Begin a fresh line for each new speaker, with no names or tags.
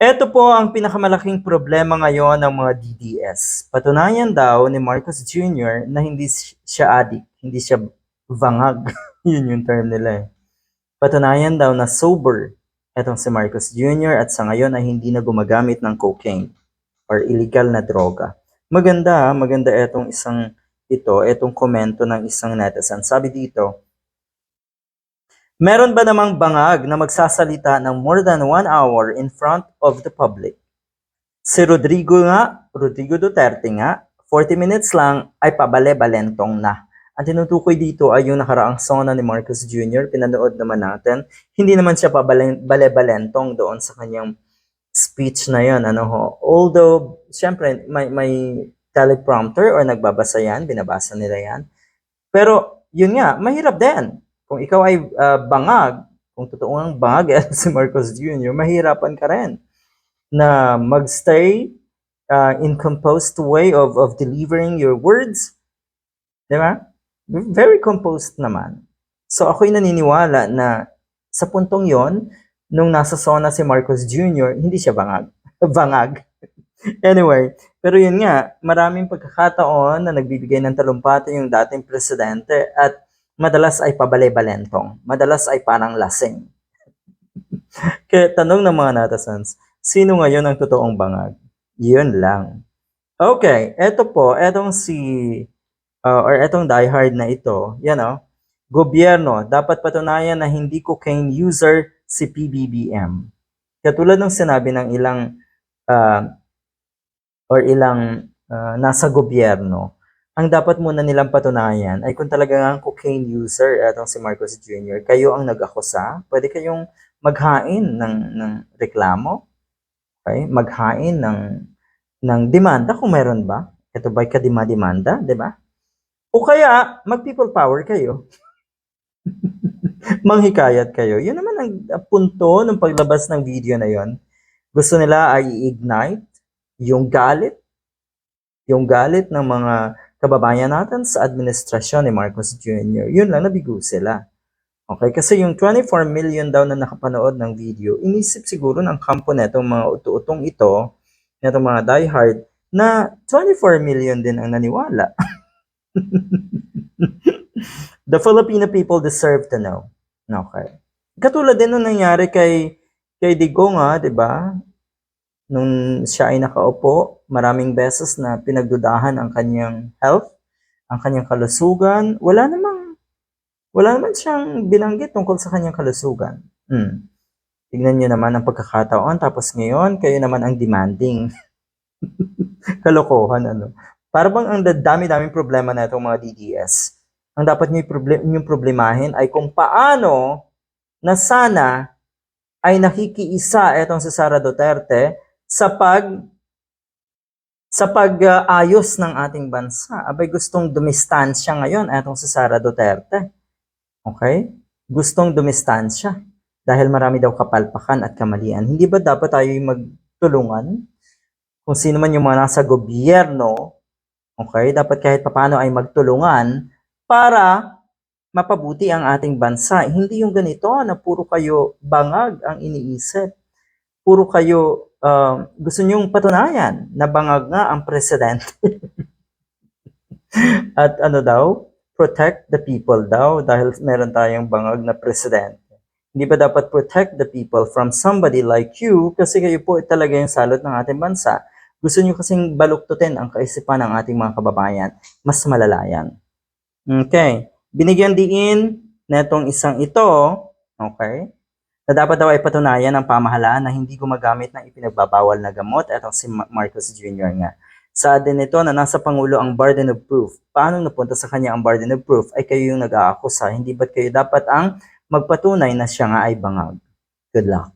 Ito po ang pinakamalaking problema ngayon ng mga DDS. Patunayan daw ni Marcos Jr. na hindi siya addict, hindi siya vangag. Yun yung term nila eh. Patunayan daw na sober etong si Marcos Jr. at sa ngayon ay hindi na gumagamit ng cocaine or illegal na droga. Maganda, maganda etong isang ito, etong komento ng isang netizen. Sabi dito, Meron ba namang bangag na magsasalita ng more than one hour in front of the public? Si Rodrigo nga, Rodrigo Duterte nga, 40 minutes lang ay pabale-balentong na. Ang tinutukoy dito ay yung nakaraang sona ni Marcos Jr. Pinanood naman natin. Hindi naman siya pabale-balentong doon sa kanyang speech na yon ano ho. Although, syempre, may, may teleprompter or nagbabasa yan, binabasa nila yan. Pero, yun nga, mahirap din kung ikaw ay uh, bangag, kung totoong bangag si Marcos Jr., mahirapan ka rin na magstay uh, in composed way of, of delivering your words. Di ba? Very composed naman. So ako'y naniniwala na sa puntong yon nung nasa zona si Marcos Jr., hindi siya bangag. bangag. anyway, pero yun nga, maraming pagkakataon na nagbibigay ng talumpati yung dating presidente at madalas ay pabale-balentong, madalas ay parang lasing. Kaya tanong ng mga natasans, sino ngayon ang totoong bangag? Yun lang. Okay, eto po, etong si, uh, or etong diehard na ito, yan o, gobyerno, dapat patunayan na hindi cocaine user si PBBM. Katulad ng sinabi ng ilang, uh, or ilang uh, nasa gobyerno, ang dapat muna nilang patunayan ay kung talaga ang cocaine user atong si Marcos Jr., kayo ang nag-akusa, pwede kayong maghain ng, ng reklamo, okay? maghain ng, ng demanda kung meron ba. Ito ba'y kadima-demanda, di ba? O kaya, mag-people power kayo. Manghikayat kayo. Yun naman ang punto ng paglabas ng video na yon. Gusto nila ay i-ignite yung galit, yung galit ng mga kababayan natin sa administrasyon ni Marcos Jr. Yun lang, nabigo sila. Okay, kasi yung 24 million daw na nakapanood ng video, inisip siguro ng kampo netong mga utu-utong ito, netong mga diehard, na 24 million din ang naniwala. The Filipino people deserve to know. Okay. Katulad din nung nangyari kay kay Digo nga, 'di ba? Nung siya ay nakaupo, maraming beses na pinagdudahan ang kanyang health, ang kanyang kalusugan, wala namang wala naman siyang binanggit tungkol sa kanyang kalusugan. Hmm. Tignan niyo naman ang pagkakataon, tapos ngayon, kayo naman ang demanding. Kalokohan, ano. Para bang ang dami-daming problema na itong mga DDS. Ang dapat niyo problem, yung problemahin ay kung paano na sana ay nakikiisa itong si Sara Duterte sa pag sa pag-ayos ng ating bansa. Abay gustong dumistansya ngayon etong si Sara Duterte. Okay? Gustong dumistansya dahil marami daw kapalpakan at kamalian. Hindi ba dapat tayo magtulungan? Kung sino man yung mga nasa gobyerno, okay, dapat kahit papano ay magtulungan para mapabuti ang ating bansa. Hindi yung ganito na puro kayo bangag ang iniisip. Puro kayo uh, gusto niyong patunayan na bangag nga ang presidente. At ano daw, protect the people daw dahil meron tayong bangag na presidente. Hindi ba dapat protect the people from somebody like you kasi kayo po talaga yung salot ng ating bansa. Gusto niyo kasing baluktutin ang kaisipan ng ating mga kababayan. Mas malalayan. Okay. Binigyan din netong isang ito, okay, na dapat daw ay patunayan ng pamahalaan na hindi gumagamit ng ipinagbabawal na gamot. Etong si Marcos Jr. nga. Sa din nito na nasa Pangulo ang burden of proof. Paano napunta sa kanya ang burden of proof? Ay kayo yung nag-aakusa. Hindi ba't kayo dapat ang magpatunay na siya nga ay bangag? Good luck.